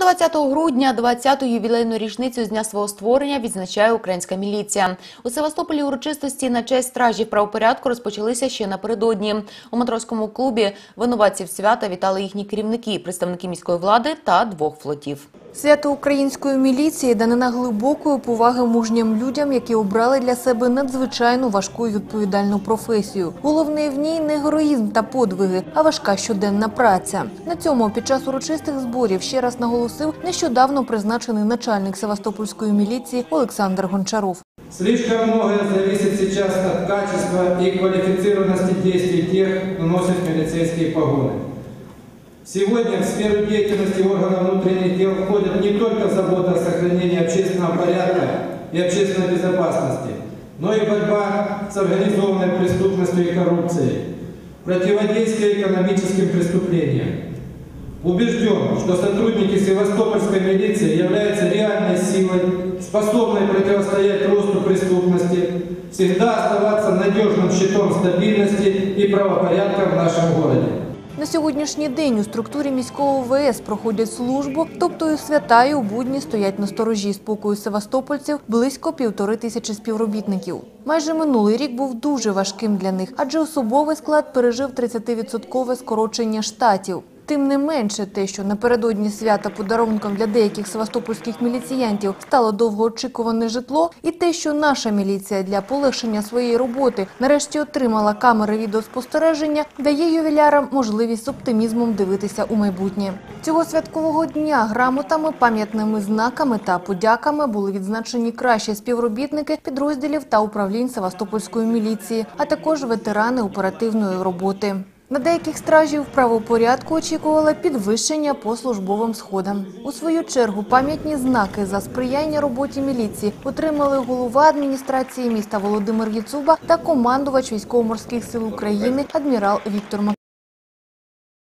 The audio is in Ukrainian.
20 грудня 20-ту ювілейну річницю з дня свого створення відзначає українська міліція. У Севастополі урочистості на честь стражів правопорядку розпочалися ще напередодні. У матроському клубі винуватців свята вітали їхні керівники, представники міської влади та двох флотів. Свято української міліції данина глибокої поваги мужнім людям, які обрали для себе надзвичайно важку і відповідальну професію. Головне в ній не героїзм та подвиги, а важка щоденна праця. На цьому під час урочистих зборів ще раз наголосив нещодавно призначений начальник Севастопольської міліції Олександр Гончаров. Слишком многое зависит сейчас от качества и квалифицированности действий тех, кто носит милицейские погоны. Сегодня в сферу деятельности органов внутренних дел только забота о сохранении общественного порядка и общественной безопасности, но и борьба с организованной преступностью и коррупцией, противодействие экономическим преступлениям. Убежден, что сотрудники Севастопольской милиции являются реальной силой, способной противостоять росту преступности, всегда оставаться надежным щитом стабильности и правопорядка в нашем городе. На сьогоднішній день у структурі міського ВС проходять службу, тобто і свята і у будні стоять на сторожі спокою севастопольців близько півтори тисячі співробітників. Майже минулий рік був дуже важким для них, адже особовий склад пережив 30-відсоткове скорочення штатів. Тим не менше, те, що напередодні свята подарунком для деяких севастопольських міліціянтів стало довгоочікуване житло, і те, що наша міліція для полегшення своєї роботи нарешті отримала камери відеоспостереження, дає ювілярам можливість з оптимізмом дивитися у майбутнє. Цього святкового дня грамотами, пам'ятними знаками та подяками були відзначені кращі співробітники підрозділів та управлінь Севастопольської міліції, а також ветерани оперативної роботи. На деяких стражів правопорядку очікували підвищення по службовим сходам. У свою чергу пам'ятні знаки за сприяння роботі міліції отримали голова адміністрації міста Володимир Єцуба та командувач військово-морських сил України адмірал Віктор Мак.